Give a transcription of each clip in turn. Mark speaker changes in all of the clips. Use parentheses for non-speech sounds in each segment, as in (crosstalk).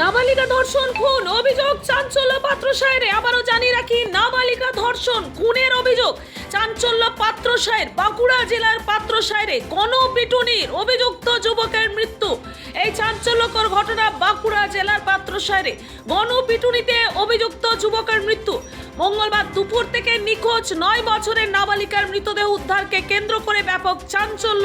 Speaker 1: নাবালিকা ধর্ষণ, খুন, অভিযোগ, চাঞ্চল্য পাত্র সাহেরে। আবারও জানিয়ে রাখি, নাবালিকা ধর্ষণ, খুনের অভিযোগ, চাঞ্চল্য পাত্র সাহের, বাঁকুড়া জেলার পাত্র সাহেরে গণপিটুনির অভিযুক্ত যুবকের মৃত্যু। এই চাঞ্চল্যকর ঘটনা বাঁকুড়া জেলার পাত্র সাহেরে গণপিটুনিতে অভিযুক্ত যুবকের মৃত্যু। মঙ্গলবার দুপুর থেকে নিখোঁজ নয় বছরের নাবালিকার মৃতদেহ উদ্ধারকে কেন্দ্র করে ব্যাপক চাঞ্চল্য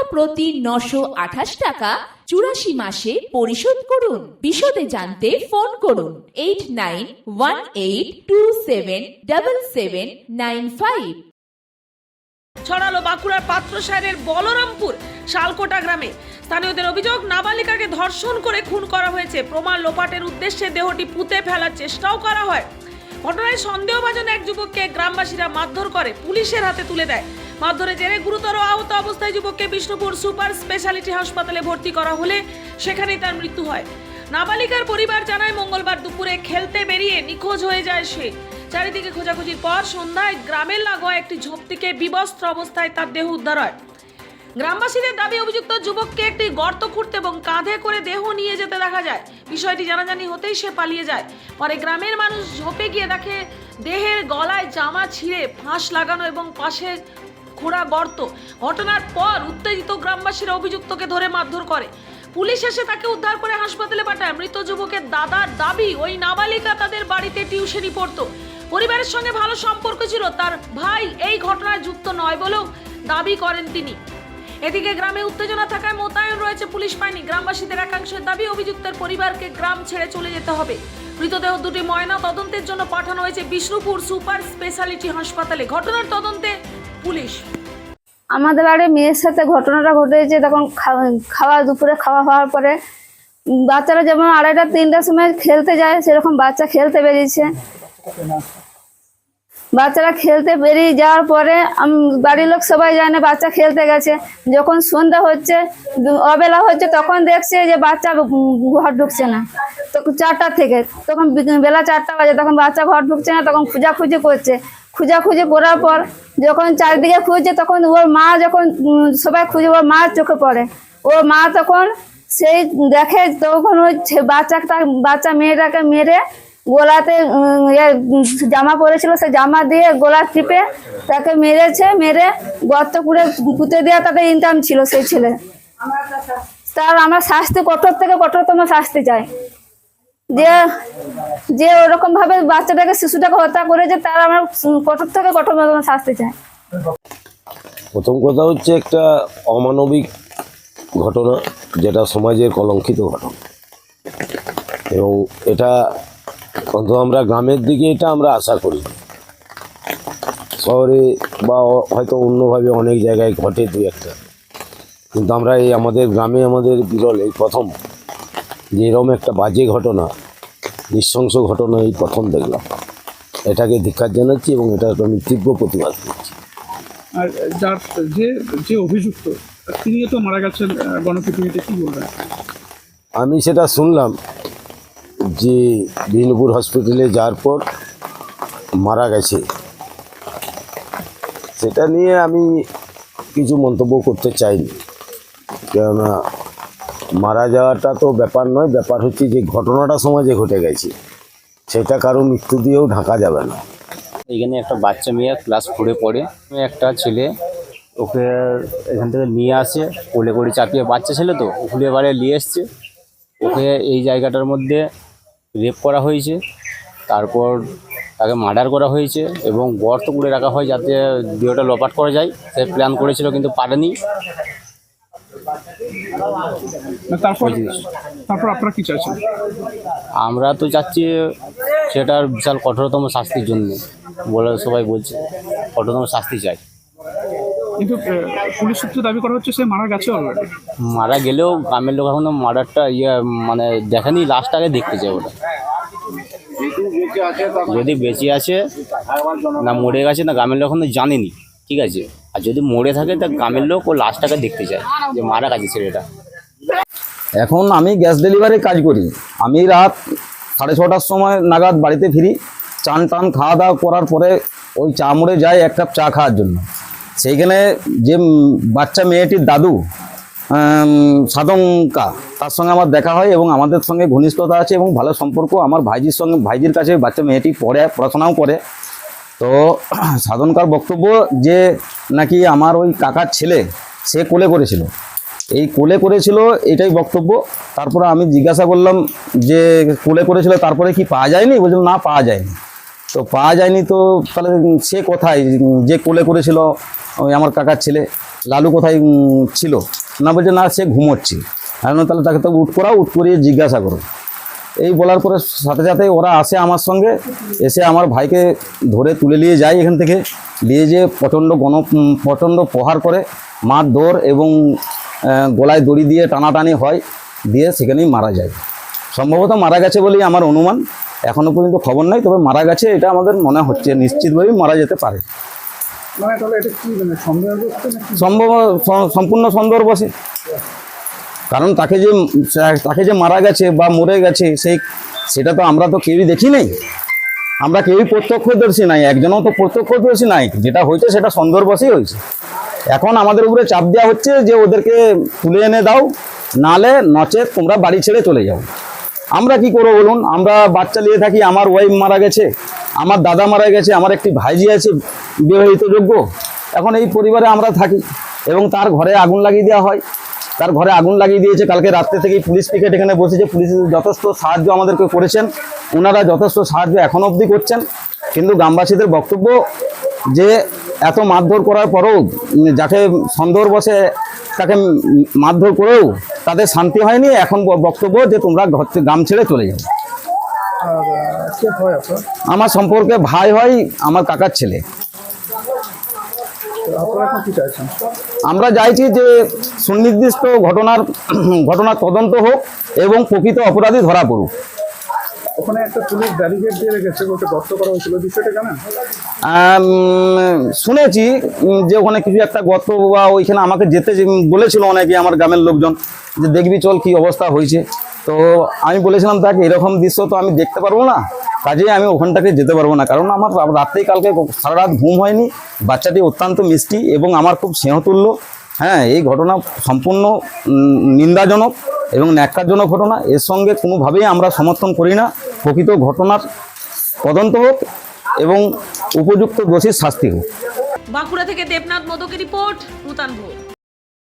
Speaker 2: প্রতি নশো আঠাশ টাকা চুরাশি মাসে পরিশোধ করুন। বিশদে জানতে ফোন করুন eight nine one eight two seven double seven nine five.
Speaker 1: ছড়ালো বাঁকুড়ার পাত্র বলরামপুর, শালকোটা গ্রামে। স্থানীয়দের অভিযোগ, নাবালিকাকে ধর্ষণ করে খুন করা হয়েছে। প্রমাণ লোপাটের উদ্দেশ্যে দেহটি পুঁতে ফেলার চেষ্টাও করা হয়। ঘটনায় সন্দেহভাজন এক যুবককে গ্রামবাসীরা মারধর করে, পুলিশের হাতে তুলে দেয়। মারধরে জেরে গুরুতর আহত অবস্থায় যুবককে বিষ্ণুপুর সুপার স্পেশালিটি হাসপাতালে ভর্তি করা হলে সেখানেই তার মৃত্যু হয়। নাবালিকার পরিবার জানায় মঙ্গলবার দুপুরে খেলতে বেরিয়ে নিখোঁজ হয়ে যায় সে। চারিদিকে খোঁজাখুঁজির পর সন্ধ্যায় গ্রামের লাগোয়া একটি ঝোপ থেকে বিবস্ত্র অবস্থায় তার দেহ উদ্ধার হয়। গ্রামবাসীদের দাবি, অভিযুক্ত যুবককে একটি গর্ত খুঁড়তে এবং কাঁধে করে দেহ নিয়ে যেতে দেখা যায়। বিষয়টি জানাজানি হতেই সে পালিয়ে যায়। পরে গ্রামের মানুষ ঝোপে গিয়ে দেখে দেহের গলায় জামা ছিঁড়ে ফাঁস লাগানো এবং পাশে খোঁড়া গর্ত। ঘটনার পর উত্তেজিত গ্রামবাসীরা অভিযুক্তকে ধরে মারধর করে। পুলিশ এসে তাকে উদ্ধার করে হাসপাতালে পাঠায়। মৃত যুবকের দাদার দাবি, ওই নাবালিকা তাদের বাড়িতে টিউশনি পড়তো। পরিবারের সঙ্গে ভালো সম্পর্ক ছিল, তার ভাই এই ঘটনায় যুক্ত নয় বলেও দাবি করেন তিনি। এদিকে গ্রামে উত্তেজনা থাকায় মোতায়েন রয়েছে পুলিশ বাহিনী। গ্রামবাসীদের একাংশের দাবি, অভিযুক্তের পরিবারকে গ্রাম ছেড়ে চলে যেতে হবে। মৃতদেহ দুটি ময়না তদন্তের জন্য পাঠানো হয়েছে বিষ্ণুপুর সুপার স্পেশালিটি হাসপাতালে। ঘটনার তদন্তে পুলিশ।
Speaker 3: আমাদের বাড়ি মেয়ের সাথে ঘটনাটা ঘটেছে, তখন খাওয়া, দুপুরে খাওয়া হওয়ার পরে বাচ্চারা যেমন আড়াইটা, তিনটার সময় খেলতে যায়, সেরকম বাচ্চা খেলতে বেরিয়েছে। বাচ্চারা খেলতে বেরিয়ে যাওয়ার পরে বাড়ির লোক সবাই জানে বাচ্চা খেলতে গেছে। যখন সন্ধ্যা হচ্ছে অবেলা হচ্ছে, তখন দেখছে যে বাচ্চা ঘর ঢুকছে না। তখন চারটা থেকে, তখন বেলা চারটা বাজে, তখন বাচ্চা ঘর ঢুকছে না, তখন খুঁজাখুঁজি করছে। খুঁজাখুঁজি করার পর যখন চারিদিকে খুঁজছে, তখন ওর মা যখন সবাই খুঁজে, ওর মা চোখে পড়ে। ওর মা তখন সেই দেখে, তখন ওই বাচ্চাটা বাচ্চা মেয়েটাকে মেরে গোলাতে জামা পরেছিল, সে জামা দিয়ে গোলা টিপে তাকে মেরেছে, মেরে গর্ত করে পুঁতে দেওয়া তাদের ইনকাম ছিল সেই ছেলে। তার আমার শাস্তি কঠোর থেকে কঠোরতম শাস্তি চাই। যে যে ওরকম ভাবে বাচ্চাটাকে, শিশুটাকে হত্যা করেছে, তার আমরা কঠোর থেকে কঠোরতম শাস্তি চাই।
Speaker 4: প্রথম কথা হচ্ছে একটা অমানবিক ঘটনা, যেটা সমাজের কলঙ্কিত ঘটনা। এবং এটা অন্তত আমরা গ্রামের দিকে এটা আমরা আশা করি। শহরে বা হয়তো অন্যভাবে অনেক জায়গায় ঘটে দু একটা। কিন্তু আমরা এই আমাদের গ্রামে আমাদের বিরল এই প্রথম। যে এরকম একটা বাজে ঘটনা নৃশংস ঘটনা এই প্রথম দেখলাম। এটাকে ধিক্কার জানাচ্ছি এবং এটা আমি তীব্র প্রতিবাদ করছি।
Speaker 5: আর যার যে যে অভিযুক্ত তিনিও তো মারা গেছেন গণপিটুনিতে কি বলবেন?
Speaker 4: আমি সেটা শুনলাম যে বিষ্ণুপুর হসপিটালে যাওয়ার পর মারা গেছে। সেটা নিয়ে আমি কিছু মন্তব্য করতে চাইনি। কেননা মারা যাওয়াটা তো ব্যাপার নয়, ব্যাপার হচ্ছে যে ঘটনাটা সমাজে ঘটে গেছে। সেটা কারও মৃত্যু দিয়েও ঢাকা যাবে না।
Speaker 6: এখানে একটা বাচ্চা মেয়ে ক্লাস ফোরে পড়ে। একটা ছেলে ওকে এখান থেকে নিয়ে আসে, কোলে করে চাপিয়ে, বাচ্চা ছেলে তো ভুলে বাড়ি নিয়ে এসছে। ওকে এই জায়গাটার মধ্যে রেপ করা হয়েছে তারপর তাকে মার্ডার করা হয়েছে এবং গর্ত করে রাখা হয় যাতে দেহটা লপাট করা যায় সে প্ল্যান করেছিল কিন্তু পারেনি।
Speaker 5: তারপর তারপর আপনারা কি চাইছেন?
Speaker 6: আমরা তো চাচ্ছি সেটার বিশাল কঠোরতম শাস্তির জন্য বলে সবাই বলছে কঠোরতম শাস্তি চাই।
Speaker 5: কিন্তু পুলিশ সূত্রে দাবি করা হচ্ছে সে মারা গেছে অলরেডি
Speaker 6: মারা গেলেও গ্রামের লোক এখনও মার্ডারটা ইয়ে মানে দেখেনি লাস্টটাকে দেখতে চায় ওটা। যদি বেঁচে আছে না মরে গেছে না গ্রামের লোক এখনও জানেনি ঠিক আছে? আর যদি মরে থাকে তা গ্রামের লোক ও লাশটাকে দেখতে চায় যে মারা গেছে ছেলেটা।
Speaker 7: এখন আমি গ্যাস ডেলিভারি কাজ করি। আমি রাত সাড়ে ছটার সময় নাগাদ বাড়িতে ফিরি চান টান খাওয়া দাওয়া করার পরে ওই চা মোড়ে যাই এক কাপ চা খাওয়ার জন্য। সেইখানে যে বাচ্চা মেয়েটির দাদু উম, সাধঙ্কা তার সঙ্গে আমার দেখা হয় এবং আমাদের সঙ্গে ঘনিষ্ঠতা আছে এবং ভালো সম্পর্ক। আমার ভাইজির সঙ্গে ভাইজির কাছে বাচ্চা মেয়েটি পড়ে পড়াশোনাও করে। তো (clears throat) সাধনকার বক্তব্য যে নাকি আমার ওই কাকার ছেলে সে কোলে করেছিল। এই কোলে করেছিল এটাই বক্তব্য। তারপরে আমি জিজ্ঞাসা করলাম যে কোলে করেছিল তারপরে কি পাওয়া যায়নি? বলছিল না পাওয়া যায়নি। তো পাওয়া যায়নি তো তাহলে সে কোথায়? যে কোলে করেছিল ওই আমার কাকার ছেলে লালু কোথায় ছিল? না বলছে না সে ঘুমোচ্ছে। বললাম, তাহলে তাকে তো উঠ করাও উঠ করিয়ে জিজ্ঞাসা করো। এই বলার পরে সাথে সাথে ওরা আসে আমার সঙ্গে এসে আমার ভাইকে ধরে তুলে নিয়ে যায় এখান থেকে। নিয়ে যেয়ে প্রচণ্ড গণ প্রচণ্ড প্রহার করে মার দৌড় এবং গলায় দড়ি দিয়ে টানাটানি হয় দিয়ে সেখানেই মারা যায়। সম্ভবত মারা গেছে বলেই আমার অনুমান। এখনও পর্যন্ত খবর নাই তবে মারা গেছে এটা আমাদের মনে হচ্ছে। নিশ্চিতভাবেই মারা যেতে পারে।
Speaker 5: মানে তাহলে এটা মানে
Speaker 7: সম্ভব সম্পূর্ণ কারণ তাকে যে তাকে যে মারা গেছে বা মরে গেছে, সেই, সেটা তো আমরা তো কেউই দেখি নাই। আমরা কেউই প্রত্যক্ষদর্শী নাই, একজনও তো প্রত্যক্ষদর্শী নাই। যেটা হয়েছে সেটা সন্দর্ভসেই হয়েছে। এখন আমাদের উপরে চাপ দেওয়া হচ্ছে যে ওদেরকে তুলে এনে দাও, নালে নচেত তোমরা বাড়ি ছেড়ে চলে যাও। আমরা কি করব বলুন? আমরা বাচ্চা নিয়ে থাকি, আমার ওয়াইফ মারা গেছে, আমার দাদা মারা গেছে, আমার একটি ভাইজি আছে, বিবাহিত যোগ্য। এখন এই পরিবারে আমরা থাকি এবং তার ঘরে আগুন লাগিয়ে দেওয়া হয়। তার ঘরে আগুন লাগিয়ে দিয়েছে, কালকে রাত্রে থেকেই পুলিশ পিকেট এখানে বসেছে। পুলিশ যথেষ্ট সাহায্য আমাদেরকে করেছেন। ওনারা যথেষ্ট সাহায্য এখন অবধি করছেন। কিন্তু গ্রামবাসীদের বক্তব্য যে, এত মারধর করার পরও যাকে সন্দেহর বসে তাকে মারধর করেও তাদের শান্তি হয়নি। এখন বক্তব্য যে তোমরা ঘর গ্রাম ছেড়ে চলে যাও। আমার সম্পর্কে ভাই হয় আমার কাকার ছেলে। আমরা চাইছি যে সুনির্দিষ্ট ঘটনার ঘটনার তদন্ত হোক এবং প্রকৃত অপরাধী ধরা পড়ুক।
Speaker 5: ওখানে একটা পুলিশ ব্যারিকেড দিয়ে রেখেছে, ওকে গর্ত করা হয়েছিল। বিষয়টা জানেন?
Speaker 7: শুনেছি যে ওখানে কিছু একটা গত বা ওইখানে আমাকে যেতে বলেছিল অনেকে আমার গ্রামের লোকজন, যে দেখবি চল কি অবস্থা হয়েছে। তো আমি বলেছিলাম তাকে এরকম দৃশ্য তো আমি দেখতে পারব না। কাজেই আমি ওখানটাকে যেতে পারব না। কারণ আমার রা- রাত্রেই কালকে সারা রাত ঘুম হয়নি। বাচ্চাটি অত্যন্ত মিষ্টি এবং আমার খুব স্নেহতুল্য। হ্যাঁ এই ঘটনা সম্পূর্ণ নিন্দাজনক এবং ন্যাক্কারজনক ঘটনা। এর সঙ্গে কোনোভাবেই আমরা সমর্থন করি না। প্রকৃত ঘটনার তদন্ত হোক এবং উপযুক্ত দোষীর শাস্তি হোক।
Speaker 1: বাঁকুড়া থেকে দেবনাথ মোদকের রিপোর্ট ভোর